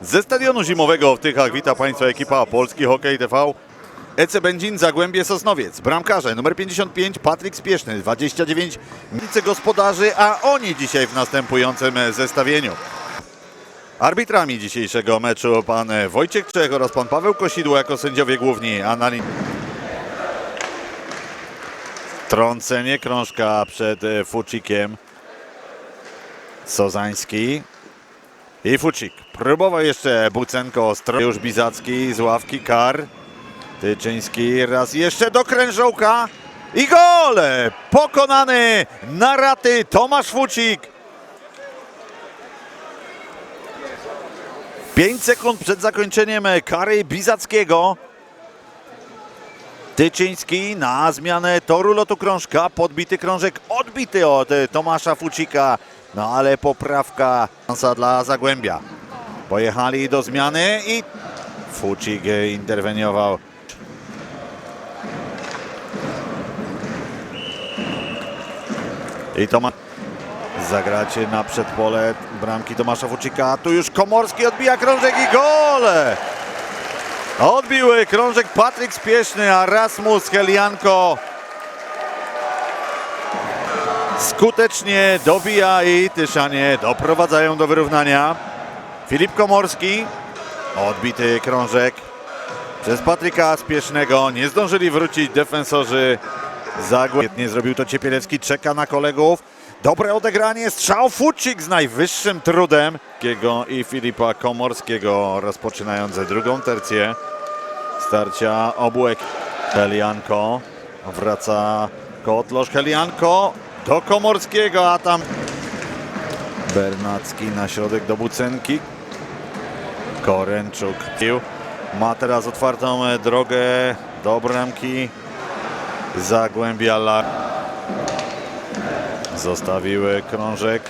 Ze stadionu zimowego w Tychach wita Państwa ekipa Polski Hokej TV. EC Będzin, Zagłębie Sosnowiec. Bramkarze numer 55 Patryk Spieszny, 29 wicegospodarzy, a oni dzisiaj w następującym zestawieniu. Arbitrami dzisiejszego meczu pan Wojciech Czech oraz pan Paweł Kosidło jako sędziowie główni. Anali... Trącenie krążka przed Fucikiem. Sozański i Fucik. Próbował jeszcze Bucenko, Stro... już Bizacki z ławki kar. Tyczyński raz jeszcze do krężołka i gol! Pokonany na raty Tomasz Fucik. 5 sekund przed zakończeniem kary Bizackiego. Tyczyński na zmianę toru lotu krążka. Podbity krążek odbity od Tomasza Fucika. No ale poprawka szansa dla Zagłębia. Pojechali do zmiany i Fucik interweniował. I Tomasz zagrać na przedpole bramki Tomasza Fucika. Tu już Komorski odbija krążek i gol! Odbił krążek Patryk Spieszny, a Rasmus Helianko skutecznie dobija i Tyszanie doprowadzają do wyrównania. Filip Komorski, odbity krążek przez Patryka Spiesznego. Nie zdążyli wrócić defensorzy Zagłębia. Nie zrobił to Ciepielecki, czeka na kolegów. Dobre odegranie, strzał Fucik z najwyższym trudem. Kiego I Filipa Komorskiego rozpoczynające drugą tercję starcia obu ekip. Helianko wraca Kotlosz Helianko do Komorskiego, a tam Bernacki na środek do Bucenki. Koręczuk pił. ma teraz otwartą drogę do bramki Zagłębia La. Zostawiły krążek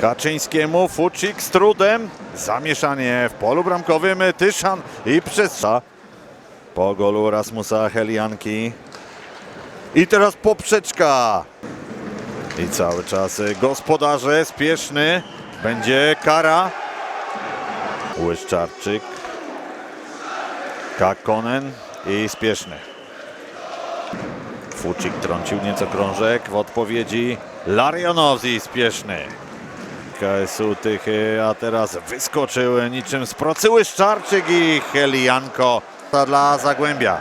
Kaczyńskiemu, Fucik z trudem, zamieszanie w polu bramkowym, Tyszan i przestrzał. Po golu Rasmusa Helianki. I teraz poprzeczka. I cały czas gospodarze, spieszny. Będzie kara. Łyszczarczyk. Kakonen i spieszny. Fucik trącił nieco krążek w odpowiedzi. Larionowski spieszny. KSU Tychy, a teraz wyskoczył niczym z procy Łyszczarczyk i Helianko dla Zagłębia.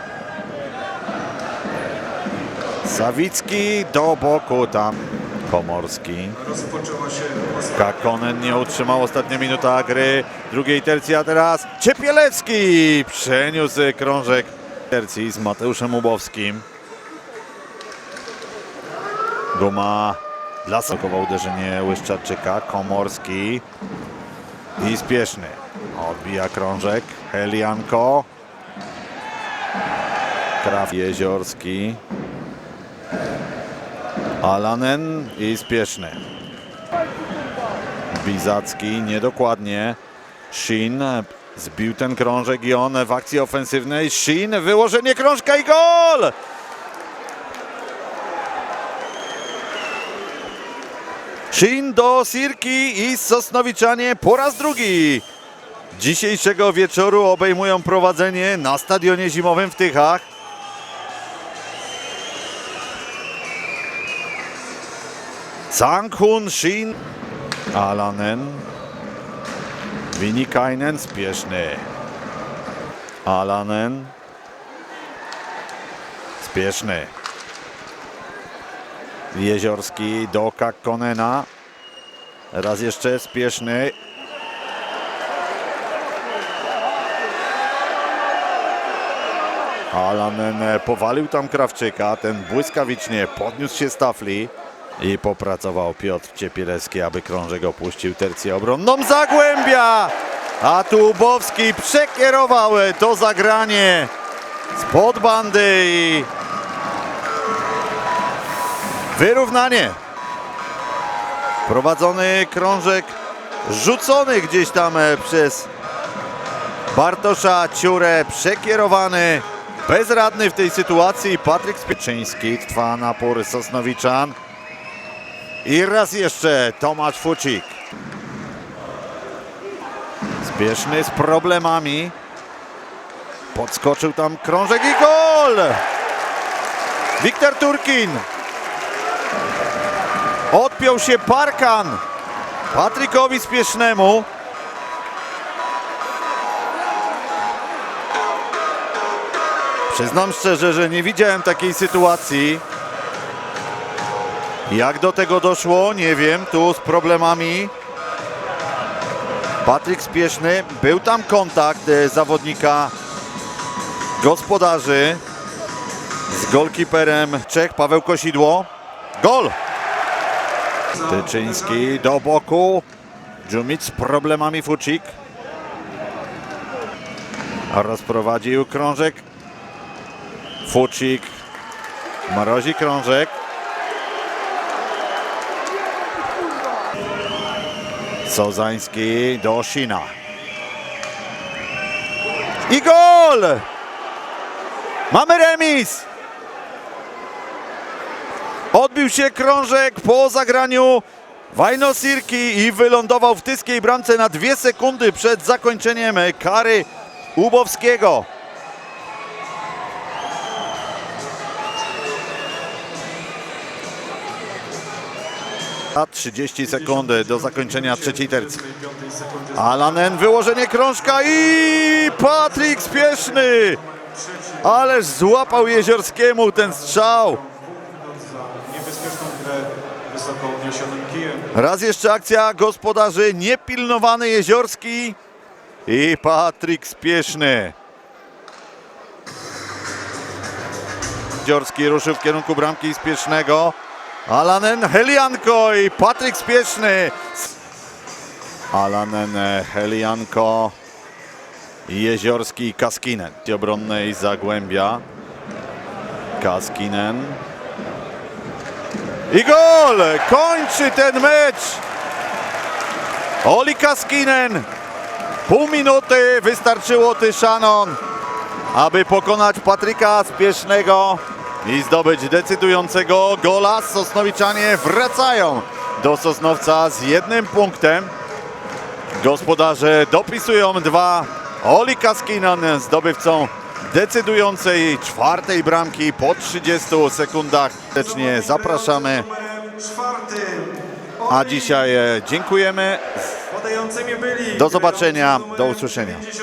Sawicki do boku tam. Komorski. Kakonen nie utrzymał ostatnia minuta gry drugiej tercji, a teraz Ciepielecki przeniósł krążek tercji z Mateuszem Ubowskim. Guma dla Sokowa uderzenie Łyszczarczyka, Komorski i Spieszny. Odbija krążek, Helianko. Kraf Jeziorski. Alanen i Spieszny. Bizacki niedokładnie. Shin zbił ten krążek i on w akcji ofensywnej. Shin, wyłożenie krążka i gol! Shin do Sirki i Sosnowiczanie po raz drugi dzisiejszego wieczoru obejmują prowadzenie na stadionie zimowym w Tychach. Sang-hun Shin, Alanen, Winikainen spieszny. Alanen, spieszny. Jeziorski do Kakkonena. Raz jeszcze spieszny. Alanen powalił tam Krawczyka. Ten błyskawicznie podniósł się z tafli. I popracował Piotr Ciepielecki, aby krążek opuścił tercję obronną Zagłębia. A tu Ubowski przekierował to zagranie spod bandy i wyrównanie. Prowadzony krążek rzucony gdzieś tam e, przez Bartosza Ciurę, przekierowany, bezradny w tej sytuacji. Patryk Spieczyński trwa napór Sosnowiczan. I raz jeszcze Tomasz Fucik. Spieszny z problemami. Podskoczył tam krążek i gol! Wiktor Turkin. Odpiął się Parkan. Patrykowi Spiesznemu. Przyznam szczerze, że nie widziałem takiej sytuacji. Jak do tego doszło, nie wiem. Tu z problemami. Patryk Spieszny. Był tam kontakt e, zawodnika gospodarzy z golkiperem Czech Paweł Kosidło. Gol! Tyczyński do boku. Dżumic z problemami Fucik. Rozprowadził krążek. Fucik. Mrozi krążek. Sozański do Sina. I gol! Mamy remis! Odbił się krążek po zagraniu Wajnosirki i wylądował w tyskiej bramce na dwie sekundy przed zakończeniem kary Ubowskiego. 30 sekund do zakończenia trzeciej tercji. Alanen, wyłożenie krążka i Patryk Spieszny! Ależ złapał Jeziorskiemu ten strzał. Raz jeszcze akcja gospodarzy, niepilnowany Jeziorski i Patryk Spieszny. Jeziorski ruszył w kierunku bramki Spiesznego. Alanen Helianko i Patryk Spieszny. Alanen Helianko Jeziorski i Kaskinen. Obronnej Zagłębia. Kaskinen. I gol! Kończy ten mecz! Oli Kaskinen. Pół minuty wystarczyło Tyszanon, aby pokonać Patryka Spiesznego i zdobyć decydującego gola. Sosnowiczanie wracają do Sosnowca z jednym punktem. Gospodarze dopisują dwa. Oli Kaskinan zdobywcą decydującej czwartej bramki po 30 sekundach. Serdecznie zapraszamy. A dzisiaj e, dziękujemy. Do zobaczenia, do usłyszenia. 50.